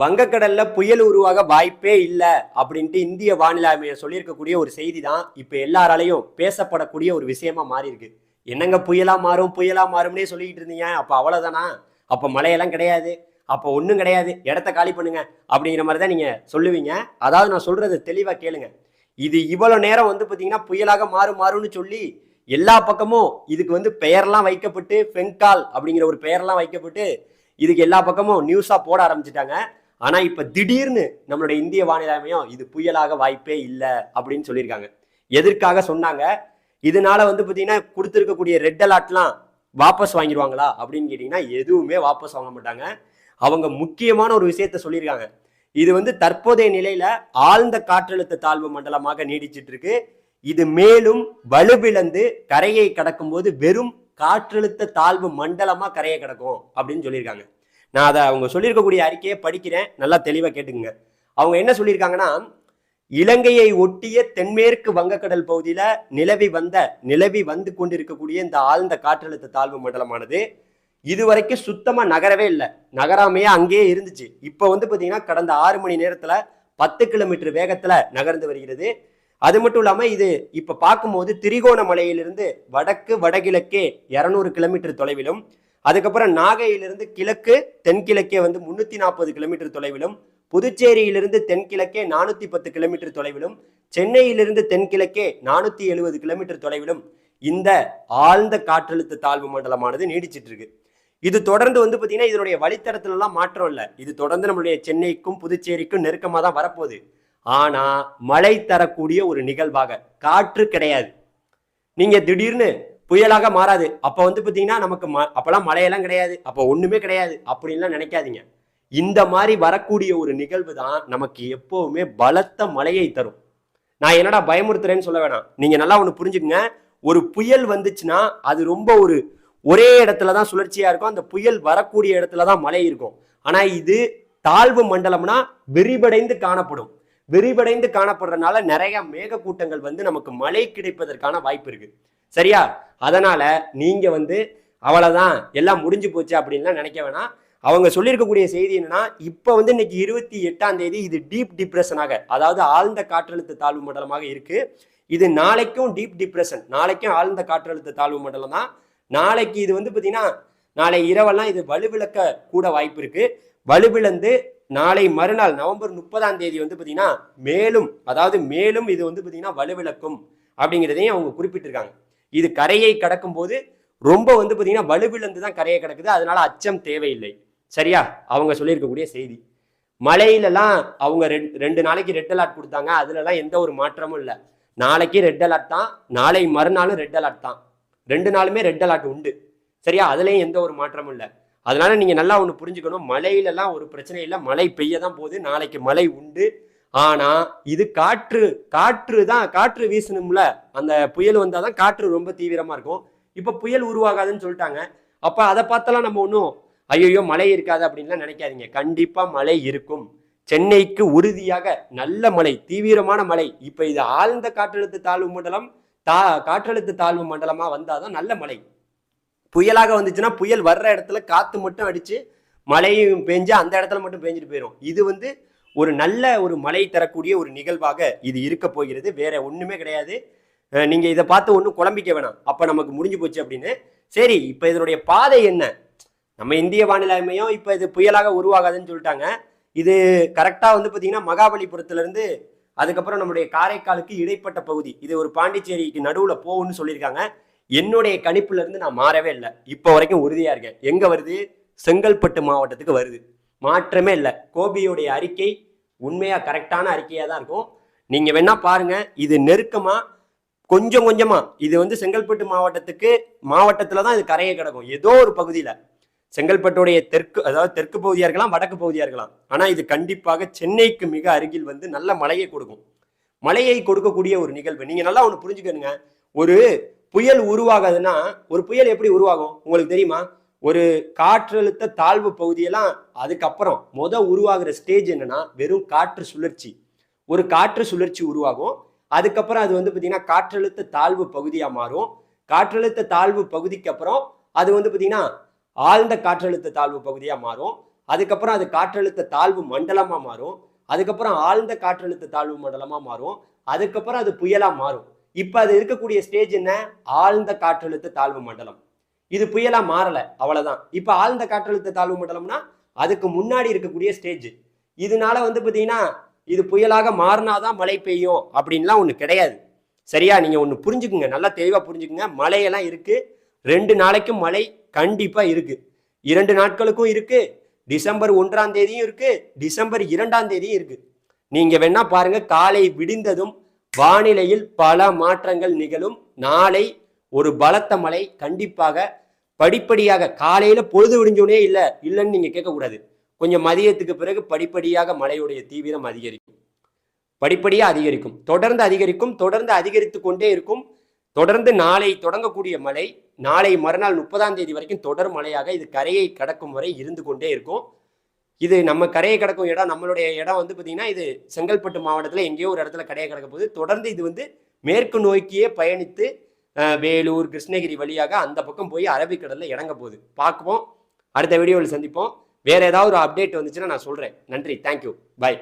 வங்கக்கடல்ல புயல் உருவாக வாய்ப்பே இல்லை அப்படின்ட்டு இந்திய வானிலை ஆய்வு சொல்லியிருக்கக்கூடிய ஒரு செய்தி தான் இப்போ எல்லாராலையும் பேசப்படக்கூடிய ஒரு விஷயமா மாறி இருக்கு என்னங்க புயலா மாறும் புயலா மாறும்னே சொல்லிக்கிட்டு இருந்தீங்க. அப்போ அவ்வளோதானா அப்போ மழையெல்லாம் கிடையாது. அப்போ ஒன்றும் கிடையாது. இடத்த காலி பண்ணுங்க அப்படிங்கிற மாதிரி தான் நீங்கள் சொல்லுவீங்க. அதாவது நான் சொல்றது தெளிவாக கேளுங்க. இது இவ்வளோ நேரம் வந்து பார்த்தீங்கன்னா புயலாக மாறும் மாறும்னு சொல்லி எல்லா பக்கமும் இதுக்கு வந்து பெயர்லாம் வைக்கப்பட்டு ஃபெங்கால் அப்படிங்கிற ஒரு பெயர்லாம் வைக்கப்பட்டு இதுக்கு எல்லா பக்கமும் நியூஸாக போட ஆரம்பிச்சிட்டாங்க. ஆனால் இப்போ திடீர்னு நம்மளுடைய இந்திய வானிலை அமையம் இது புயலாக வாய்ப்பே இல்லை அப்படின்னு சொல்லியிருக்காங்க. எதற்காக சொன்னாங்க? இதனால வந்து பார்த்தீங்கன்னா கொடுத்துருக்கக்கூடிய ரெட் அலாட்லாம் வாபஸ் வாங்கிடுவாங்களா அப்படின்னு கேட்டிங்கன்னா எதுவுமே வாபஸ் வாங்க மாட்டாங்க. அவங்க முக்கியமான ஒரு விஷயத்த சொல்லியிருக்காங்க. இது வந்து தற்போதைய நிலையில ஆழ்ந்த காற்றழுத்த தாழ்வு மண்டலமாக நீடிச்சிட்டு இருக்கு இது மேலும் வலுவிழந்து கரையை கடக்கும்போது வெறும் காற்றழுத்த தாழ்வு மண்டலமா கரையை கடக்கும் அப்படின்னு சொல்லியிருக்காங்க. நான் அதை அவங்க சொல்லியிருக்கக்கூடிய அறிக்கையை படிக்கிறேன். நல்லா தெளிவாக கேட்டுக்குங்க. அவங்க என்ன சொல்லியிருக்காங்கன்னா இலங்கையை ஒட்டிய தென்மேற்கு வங்கக்கடல் பகுதியில் நிலவி வந்த நிலவி வந்து கொண்டிருக்கக்கூடிய இந்த ஆழ்ந்த காற்றழுத்த தாழ்வு மண்டலமானது இதுவரைக்கும் சுத்தமாக நகரவே இல்லை. நகராமையே அங்கேயே இருந்துச்சு. இப்போ வந்து பார்த்தீங்கன்னா கடந்த ஆறு மணி நேரத்தில் பத்து கிலோமீட்டர் வேகத்தில் நகர்ந்து வருகிறது. அது மட்டும் இல்லாமல் இது இப்போ பார்க்கும்போது திரிகோணமலையிலிருந்து வடக்கு வடகிழக்கே இரநூறு கிலோமீட்டர் தொலைவிலும் அதுக்கப்புறம் நாகையிலிருந்து கிழக்கு தென்கிழக்கே வந்து முன்னூத்தி நாற்பது கிலோமீட்டர் தொலைவிலும் புதுச்சேரியிலிருந்து தென்கிழக்கே நானூத்தி பத்து கிலோமீட்டர் தொலைவிலும் சென்னையிலிருந்து தென்கிழக்கே நானூத்தி எழுபது கிலோமீட்டர் தொலைவிலும் இந்த ஆழ்ந்த காற்றழுத்த தாழ்வு மண்டலமானது நீடிச்சிட்டு இருக்கு இது தொடர்ந்து வந்து பார்த்தீங்கன்னா இதனுடைய வழித்தடத்துல மாற்றம் இல்லை. இது தொடர்ந்து நம்மளுடைய சென்னைக்கும் புதுச்சேரிக்கும் நெருக்கமாக தான் வரப்போகுது. ஆனா மழை தரக்கூடிய ஒரு நிகழ்வாக காற்று கிடையாது. நீங்க திடீர்னு புயலாக மாறாது. அப்போ வந்து பார்த்தீங்கன்னா நமக்கு ம அப்போல்லாம் மழையெல்லாம் கிடையாது. அப்போ ஒன்றுமே கிடையாது. அப்படின்லாம் நினைக்காதீங்க. இந்த மாதிரி வரக்கூடிய ஒரு நிகழ்வு தான் நமக்கு எப்போவுமே பலத்த மழையை தரும். நான் என்னடா பயமுறுத்துறேன்னு சொல்ல வேணாம். நீங்கள் நல்லா ஒன்று புரிஞ்சுக்கங்க. ஒரு புயல் வந்துச்சுன்னா அது ரொம்ப ஒரு ஒரே இடத்துல தான் சுழற்சியாக இருக்கும். அந்த புயல் வரக்கூடிய இடத்துல தான் மழை இருக்கும். ஆனால் இது தாழ்வு மண்டலம்னா விரிவடைந்து காணப்படும். விரிவடைந்து காணப்படுறதுனால நிறைய மேகக்கூட்டங்கள் வந்து நமக்கு மழை கிடைப்பதற்கான வாய்ப்பு இருக்கு. சரியா? அதனால நீங்க வந்து அவ்வளவுதான் எல்லாம் முடிஞ்சு போச்சு அப்படின்லாம் நினைக்க வேணாம். அவங்க சொல்லியிருக்கக்கூடிய செய்தி என்னன்னா இப்போ வந்து இன்னைக்கு இருபத்தி எட்டாம் தேதி இது டீப் டிப்ரெஷனாக அதாவது ஆழ்ந்த காற்றழுத்த தாழ்வு மண்டலமாக இருக்கு. இது நாளைக்கும் டீப் டிப்ரெஷன் நாளைக்கும் ஆழ்ந்த காற்றழுத்த தாழ்வு மண்டலம் தான். நாளைக்கு இது வந்து பார்த்தீங்கன்னா நாளை இரவெல்லாம் இது வலுவிழக்க கூட வாய்ப்பு இருக்கு. வலுவிழந்து நாளை மறுநாள் நவம்பர் முப்பதாம் தேதி வந்து பார்த்தீங்கன்னா மேலும் அதாவது மேலும் இது வந்து பார்த்தீங்கன்னா வலுவிளக்கும் அப்படிங்கிறதையும் அவங்க குறிப்பிட்டிருக்காங்க. இது கரையை கடக்கும் போது ரொம்ப வந்து பார்த்தீங்கன்னா வலுவிழந்து தான் கரையை கிடக்குது. அதனால அச்சம் தேவையில்லை. சரியா? அவங்க சொல்லியிருக்கக்கூடிய செய்தி. மழையிலலாம் அவங்க ரெண்டு ரெண்டு நாளைக்கு ரெட் அலர்ட் கொடுத்தாங்க. அதுலலாம் எந்த ஒரு மாற்றமும் இல்லை. நாளைக்கு ரெட் அலர்ட் தான். நாளை மறுநாளும் ரெட் அலர்ட் தான். ரெண்டு நாளுமே ரெட் அலர்ட் உண்டு. சரியா? அதுலேயும் எந்த ஒரு மாற்றமும் இல்லை. அதனால நீங்க நல்லா ஒன்று புரிஞ்சுக்கணும். மழையிலலாம் ஒரு பிரச்சனை இல்லை. மழை பெய்ய தான் போகுது. நாளைக்கு மழை உண்டு. ஆனா இது காற்று. காற்று தான் காற்று வீசணும்ல. அந்த புயல் வந்தால் தான் காற்று ரொம்ப தீவிரமா இருக்கும். இப்போ புயல் உருவாகாதுன்னு சொல்லிட்டாங்க. அப்போ அதை பார்த்தெல்லாம் நம்ம ஒன்றும் ஐயோ மழை இருக்காது அப்படின்லாம் நினைக்காதீங்க. கண்டிப்பா மழை இருக்கும். சென்னைக்கு உறுதியாக நல்ல மழை தீவிரமான மழை. இப்போ இது ஆழ்ந்த காற்றழுத்த தாழ்வு மண்டலம் தா காற்றழுத்த தாழ்வு மண்டலமாக வந்தால் தான் நல்ல மழை. புயலாக வந்துச்சுன்னா புயல் வர்ற இடத்துல காற்று மட்டும் அடித்து மழையும் பெஞ்சு அந்த இடத்துல மட்டும் பெஞ்சிட்டு போயிடும் இது வந்து ஒரு நல்ல ஒரு மழை தரக்கூடிய ஒரு நிகழ்வாக இது இருக்க போகிறது. வேற ஒன்றுமே கிடையாது. நீங்கள் இதை பார்த்து ஒன்றும் குழம்பிக்க வேணாம். அப்போ நமக்கு முடிஞ்சு போச்சு அப்படின்னு. சரி இப்போ இதனுடைய பாதை என்ன? நம்ம இந்திய வானிலை அமையும் இப்போ இது புயலாக உருவாகாதுன்னு சொல்லிட்டாங்க. இது கரெக்டாக வந்து பார்த்தீங்கன்னா மகாபலிபுரத்துலேருந்து அதுக்கப்புறம் நம்முடைய காரைக்காலுக்கு இடைப்பட்ட பகுதி. இது ஒரு பாண்டிச்சேரிக்கு நடுவில் போகும்னு சொல்லியிருக்காங்க. என்னுடைய கணிப்புல இருந்து நான் மாறவே இல்லை. இப்போ வரைக்கும் உறுதியா இருக்கேன். எங்க வருது? செங்கல்பட்டு மாவட்டத்துக்கு வருது. மாற்றமே இல்லை. கோபியுடைய அறிக்கை உண்மையா கரெக்டான அறிக்கையா தான் இருக்கும். நீங்க வேணா பாருங்க. இது நெருக்கமா கொஞ்சம் கொஞ்சமா. இது வந்து செங்கல்பட்டு மாவட்டத்துக்கு மாவட்டத்துல தான் இது கரையை கிடக்கும். ஏதோ ஒரு பகுதியில. செங்கல்பட்டுடைய தெற்கு அதாவது தெற்கு பகுதியா இருக்கலாம் வடக்கு பகுதியா இருக்கலாம். ஆனா இது கண்டிப்பாக சென்னைக்கு மிக அருகில் வந்து நல்ல மழையை கொடுக்கும். மழையை கொடுக்கக்கூடிய ஒரு நிகழ்வு. நீங்க நல்லா ஒன்று புரிஞ்சுக்கணுங்க. ஒரு புயல் உருவாகாதுன்னா ஒரு புயல் எப்படி உருவாகும்? உங்களுக்கு தெரியுமா? ஒரு காற்றழுத்த தாழ்வு பகுதியெல்லாம் அதுக்கப்புறம் மொதல் உருவாகிற ஸ்டேஜ் என்னன்னா வெறும் காற்று சுழற்சி. ஒரு காற்று சுழற்சி உருவாகும். அதுக்கப்புறம் அது வந்து பார்த்தீங்கன்னா காற்றழுத்த தாழ்வு பகுதியாக மாறும். காற்றழுத்த தாழ்வு பகுதிக்கு அப்புறம் அது வந்து பார்த்தீங்கன்னா ஆழ்ந்த காற்றழுத்த தாழ்வு பகுதியாக மாறும். அதுக்கப்புறம் அது காற்றழுத்த தாழ்வு மண்டலமாக மாறும். அதுக்கப்புறம் ஆழ்ந்த காற்றழுத்த தாழ்வு மண்டலமாக மாறும். அதுக்கப்புறம் அது புயலாக மாறும். இப்போ அது இருக்கக்கூடிய ஸ்டேஜ் என்ன? ஆழ்ந்த காற்றழுத்த தாழ்வு மண்டலம். இது புயலா மாறலை அவ்வளோதான் இப்போ ஆழ்ந்த காற்றழுத்த தாழ்வு மண்டலம்னா அதுக்கு முன்னாடி இருக்கக்கூடிய ஸ்டேஜ் இதனால வந்து பார்த்தீங்கன்னா இது புயலாக மாறினாதான் மழை பெய்யும் அப்படின்லாம் ஒன்று கிடையாது. சரியா? நீங்கள் ஒன்று புரிஞ்சுக்குங்க. நல்லா தெளிவாக புரிஞ்சுக்குங்க. மழையெல்லாம் இருக்குது ரெண்டு நாளைக்கும் மழை கண்டிப்பாக இருக்குது இரண்டு நாட்களுக்கும் இருக்குது டிசம்பர் ஒன்றாம் தேதியும் இருக்குது டிசம்பர் இரண்டாம் தேதியும் இருக்குது நீங்கள் வேணால் பாருங்கள் காலை விடிந்ததும் வானிலையில் பல மாற்றங்கள் நிகழும். நாளை ஒரு பலத்த மழை கண்டிப்பாக படிப்படியாக காலையில பொழுது விடிஞ்சோடனே இல்லை இல்லைன்னு நீங்க கேட்கக்கூடாது. கொஞ்சம் மதியத்துக்கு பிறகு படிப்படியாக மழையுடைய தீவிரம் அதிகரிக்கும். படிப்படியாக அதிகரிக்கும். தொடர்ந்து அதிகரிக்கும் தொடர்ந்து அதிகரித்து கொண்டே இருக்கும். தொடர்ந்து நாளை தொடங்கக்கூடிய மழை நாளை மறுநாள் முப்பதாம் தேதி வரைக்கும் தொடர் மழையாக இது கரையை கடக்கும் வரை இருந்து கொண்டே இருக்கும். இது நம்ம கரையை கிடக்கும் இடம் நம்மளுடைய இடம் வந்து பார்த்தீங்கன்னா இது செங்கல்பட்டு மாவட்டத்தில் எங்கேயோ ஒரு இடத்துல கரையை கிடக்க போகுது. தொடர்ந்து இது வந்து மேற்கு நோக்கியே பயணித்து வேலூர் கிருஷ்ணகிரி வழியாக அந்த பக்கம் போய் அரபிக்கடலில் இறங்க போகுது. பார்ப்போம். அடுத்த வீடியோவில் சந்திப்போம். வேறு ஏதாவது ஒரு அப்டேட் வந்துச்சுன்னா நான் சொல்கிறேன் நன்றி. Thank you bye